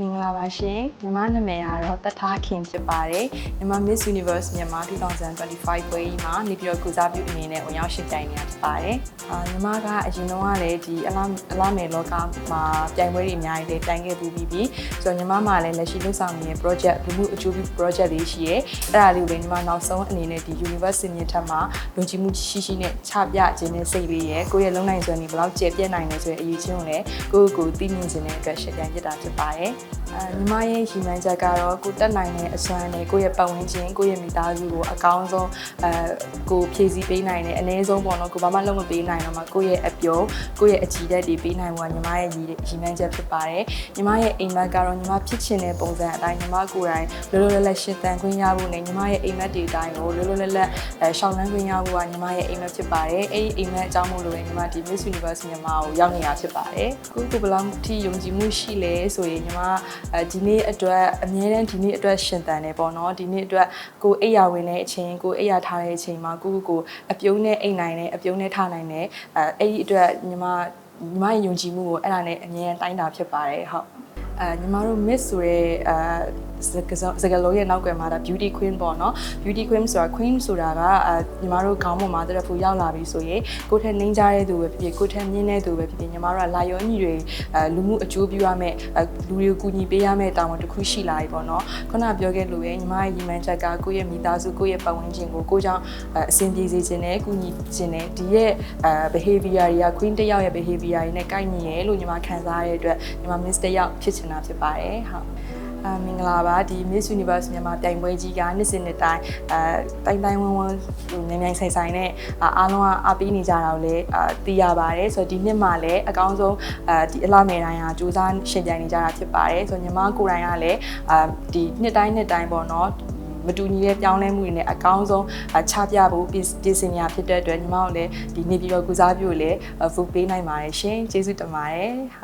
မင်္ဂလာပါရှင်ညီမနာမည်ကတော့တထားခင်ဖြစ်ပါတယ်ညီမ Miss Universe မြန်မာ2025ပွဲကြီးမှာနေပြည်တော်ကုစားပြုအနေနဲ့ဝင်ရောက်ရှင်ပြိုင်နေတာဖြစ်ပါတယ်အာညီမကအရင်တော့ကလည်းဒီအလားအလားမယ်လောကမှာပြိုင်ပွဲတွေအများကြီးလည်းတိုင်ခဲ့ပြီးပြီးပြီဆိုတော့ညီမမှလည်းလက်ရှိလုပ်ဆောင်နေတဲ့ project လူမှုအကျိုးပြု project လေးရှိရဲအဲ့ဒါလေးကိုလည်းညီမနောက်ဆုံးအနေနဲ့ဒီ Universe စင်မြင့်ထက်မှာယုံကြည်မှုရှိရှိနဲ့ချပြခြင်းနဲ့စိတ်လေးရဲကိုယ့်ရဲ့လုံနိုင်စွမ်းတွေဘယ်လောက်ကျေပြည့်နိုင်လဲဆိုတဲ့အရေးချင်းကိုလည်းကိုယ့်ကိုယ်သိမြင်ခြင်းတဲ့အတွက်ရှင်ပြိုင်ဖြစ်တာဖြစ်ပါတယ်အဲညီမရဲ့ရည်မှန်းချက်ကတော့ကိုတက်နိုင်တဲ့အစွမ်းနဲ့ကိုယ့်ရဲ့ပတ်ဝန်းကျင်ကိုယ့်ရဲ့မိသားစုကိုအကောင်းဆုံးအဲကိုဖြည့်ဆည်းပေးနိုင်တဲ့အနည်းဆုံးပေါ့နော်ကိုဘာမှလုပ်မပေးနိုင်တော့မှကိုယ့်ရဲ့အပျော်ကိုယ့်ရဲ့အကြည်ဓာတ်တွေပေးနိုင်ဖို့ကညီမရဲ့ရည်ရည်မှန်းချက်ဖြစ်ပါတယ်ညီမရဲ့အိမ်မက်ကတော့ညီမဖြစ်ချင်တဲ့ပုံစံအတိုင်းညီမကိုယ်တိုင်လောလောလတ်လတ်ရှင်းတန်ခွင့်ရဖို့နဲ့ညီမရဲ့အိမ်မက်တွေအတိုင်းကိုလောလောလတ်လတ်အဲရှောင်းလန်းခွင့်ရဖို့ကညီမရဲ့အိမ်မက်ဖြစ်ပါတယ်အဲ့ဒီအိမ်မက်အကြောင်းမို့လို့ပဲညီမဒီ Miss Universe မြန်မာကိုရောက်နေတာဖြစ်ပါတယ်ကိုကိုဘယ်လောက်ထိယုံကြည်မှုရှိလဲဆိုရင်ညီမအဲဒီနေ့အတွက်အမြဲတမ်းဒီနေ့အတွက်ရှင်တန်တယ်ပေါ့နော်ဒီနေ့အတွက်ကိုအိယာဝင်တဲ့အချိန်ကိုအိယာထားတဲ့အချိန်မှာကိုကိုကိုအပြုံးနဲ့အိမ်နိုင်တယ်အပြုံးနဲ့ထားနိုင်တယ်အဲအဲ့ဒီအတွက်ညီမညီမရဲ့ယုံကြည်မှုကိုအဲ့ဒါနဲ့အမြဲတမ်းတိုင်းတာဖြစ်ပါတယ်ဟုတ်အဲညီမတို့ miss ဆိုရဲအဲ စကစစကလုံးရဲ့နောက်ကွယ်မှာဒါ beauty queen ပေါ့နော် beauty queen ဆိုတာ queen ဆိုတာကအဲညီမတို့ခေါင်းပေါ်မှာတရဖူရောက်လာပြီဆိုရင်ကိုယ်ထက်နှင်းကြတဲ့သူပဲဖြစ်ဖြစ်ကိုယ်ထက်မြင့်တဲ့သူပဲဖြစ်ဖြစ်ညီမတို့ကလာရောညီတွေအဲလူမှုအကျိုးပြုရမယ်အဲလူတွေကိုကူညီပေးရမယ်တာဝန်တစ်ခုရှိလာပြီပေါ့နော်ခုနပြောခဲ့လို့ရဲ့ညီမရဲ့ရည်မှန်းချက်ကကိုယ့်ရဲ့မိသားစုကိုယ့်ရဲ့ပတ်ဝန်းကျင်ကိုကိုယ့်ကြောင့်အဲအဆင်ပြေစေခြင်းနဲ့ကူညီခြင်းနဲ့ဒီရဲ့အဲ behavior တွေက queen တစ်ယောက်ရဲ့ behavior တွေနဲ့ကိုက်ညီရဲလို့ညီမခံစားရတဲ့အတွက်ညီမ miss တစ်ယောက်ဖြစ်ချင်တာဖြစ်ပါတယ်ဟုတ် အာမင်္ဂလာပါဒီ Miss Universe မြန်မာပြိုင်ပွဲကြီးကနှစ်စဉ်နှစ်တိုင်းအဲတိုင်းတိုင်းဝန်းဝန်းမြန်မြန်ဆိုင်ဆိုင်နဲ့အားလုံးကအားပေးနေကြတာကိုလည်းအာသိရပါတယ်ဆိုတော့ဒီနှစ်မှာလည်းအကောင်းဆုံးအဲဒီအလားမယ်တိုင်းကစူးစမ်းရှင်ပြိုင်နေကြတာဖြစ်ပါတယ်ဆိုတော့ညီမကိုယ်တိုင်ကလည်းအာဒီနှစ်တိုင်းနှစ်တိုင်းပေါ့နော်မတူညီတဲ့ပြောင်းလဲမှုတွေနဲ့အကောင်းဆုံးချပြဖို့ပြင်ဆင်ရဖြစ်တဲ့အတွက်ညီမတို့လည်းဒီနေပြည်တော်ကုစားပြုကိုလည်း vote ပေးနိုင်ပါတယ်ရှင်ကျေးဇူးတင်ပါတယ်